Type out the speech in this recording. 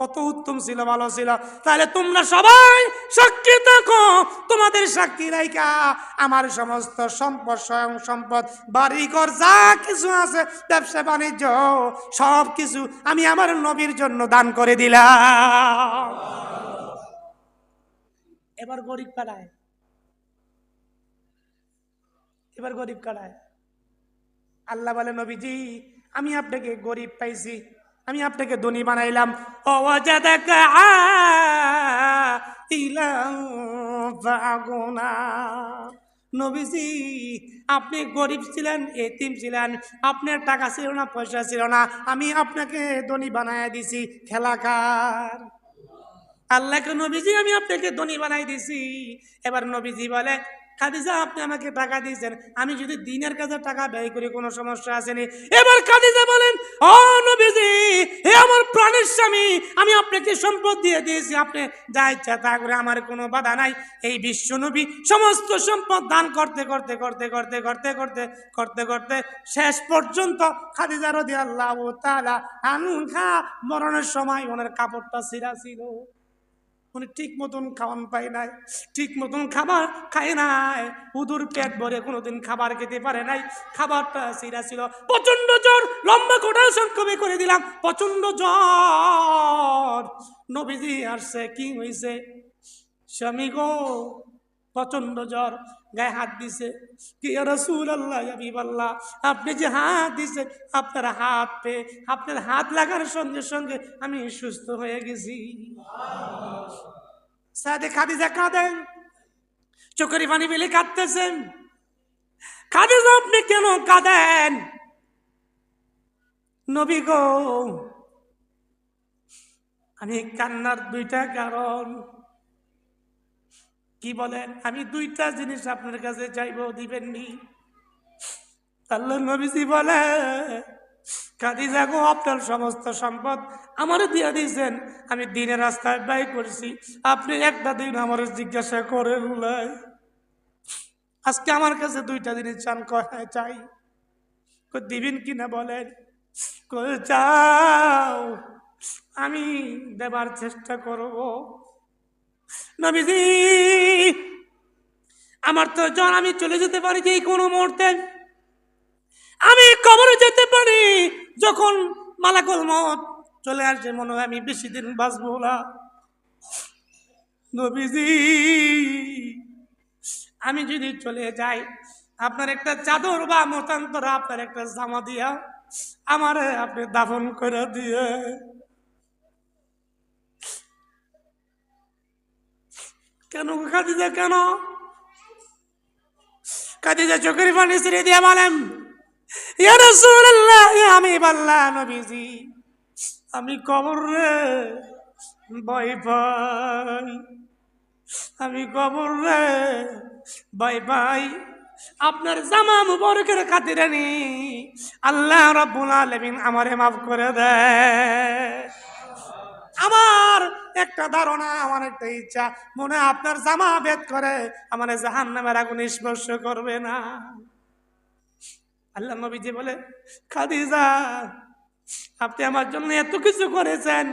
কত উত্তম ছিল, ভালো ছিল। তাহলে তোমরা সবাই সাক্ষী থাকো। তোমাদের সাক্ষী রাইকা আমার সমস্ত সম্পদ, স্বয়ং সম্পদ, বাড়িঘর, যা কিছু আছে, ব্যবসা, বাণিজ্য, সব কিছু আমি আমার নবীর জন্য দান করে দিলাম। এবার গরিব কাটায় এবার গরিব কাটায় আল্লাহ বলে, নবীজি, আমি আপনাকে গরিব পাইছি। আমি আপনাকে ধনী বানাইলাম। নবীজি, আপনি গরিব ছিলেন, এতিম ছিলেন, আপনার টাকা ছিল না, পয়সা ছিল না, আমি আপনাকে ধনী বানায় দিছি খেলাকার আল্লাহকে নবীজি, আমি আপনাকে ধনী বানাই দিছি। এবার নবীজি বলে, খাদিজা, আপনি আমাকে টাকা দিয়েছেন, আমি যদি দিনের কাজে টাকা ব্যয় করি, কোনো সমস্যা আসেনি। এবার খাদিজা বলেন নবীজি হে আমার প্রাণের স্বামী, আমি আপনাকে সম্পদ দিয়ে দিয়েছি। আপনি যা ইচ্ছা তা করে, আমার কোনো বাধা নাই। এই বিশ্ব নবী সমস্ত সম্পদ দান করতে করতে করতে করতে করতে করতে করতে করতে শেষ পর্যন্ত খাদিজা রদি আল্লাহ তালা আনখা মরণের সময় ওনার কাপড়টা সিরা ছিল। উনি ঠিক মতন খাওয়ান পায় নাই, ঠিক মতন খাবার খায় নাই। উদুর পেট ভরে কোনোদিন খাবার খেতে পারে নাই। খাবারটা সিরা ছিল। প্রচণ্ড জ্বর, লম্বা কোটাল সংক্ষেপে করে দিলাম। প্রচণ্ড জ্বর। নবীজি আসছে, কি হয়েছে স্বামী গো প্রচণ্ড জ্বর, গায়ে হাত দিছে। কি রসুল আল্লাহ আল্লাহ আপনি যে হাত দিছে আপনার হাত পে, আপনার হাত লাগার সঙ্গে সঙ্গে আমি সুস্থ হয়ে গেছি। সাদে খাদিজা কাঁদেন, চোখের পানি বেলে কাঁদতেছেন। খাদিজা, আপনি কেন কাঁদেন? নবী গো, আমি কান্নার দুইটা কারণ। কি বলেন আমি দুইটা জিনিস আপনার কাছে চাইব, দিবেননি? আল্লাহ নবীজি বলে কাদিজা গো, আপনার সমস্ত সম্পদ আমারও দিয়ে দিয়েছেন। আমি দিনের রাস্তায় ব্যয় করছি। আপনি একটা দিন আমার জিজ্ঞাসা করেন নাই। আজকে আমার কাছে দুইটা জিনিস চান, কয় চাই। কই, দিবেন কিনা বলেন? চাও। আমি দেবার চেষ্টা করব। নবীজি, আমার তো জন আমি চলে যেতে পারি যে কোনো মুহূর্তে? আমি কবরে যেতে পারি যখন মালাকুল মত চলে আসে, মনে হয় আমি বেশি দিন বাঁচবো না। নবীজি, আমি যদি চলে যাই, আপনার একটা চাদর বা মতান্তর আপনার একটা জামা দিয়া আমার আপনি দাফন করে দিয়ে কেন কাঁদিতে কেন? কাঁদিতে চোখের পানি ছেড়ে দিয়ে বলেন আমি বাল্লা নবীজি, আমি কবর রে ভয় পাই আমি কবর রে ভয় পাই আপনার জামা মুবারকের খাতিরে নি, আল্লাহ রাব্বুল আলামিন আমারে মাফ করে দেয় আমার একটা ধারণা, আমার একটা ইচ্ছা। মনে আপনার জামা ভেদ করে আমার জাহান নামের আগুন স্পর্শ করবে না। আল্লাহ নবীজি বলে, খাদিজা, আপনি আমার জন্য এত কিছু করেছেন।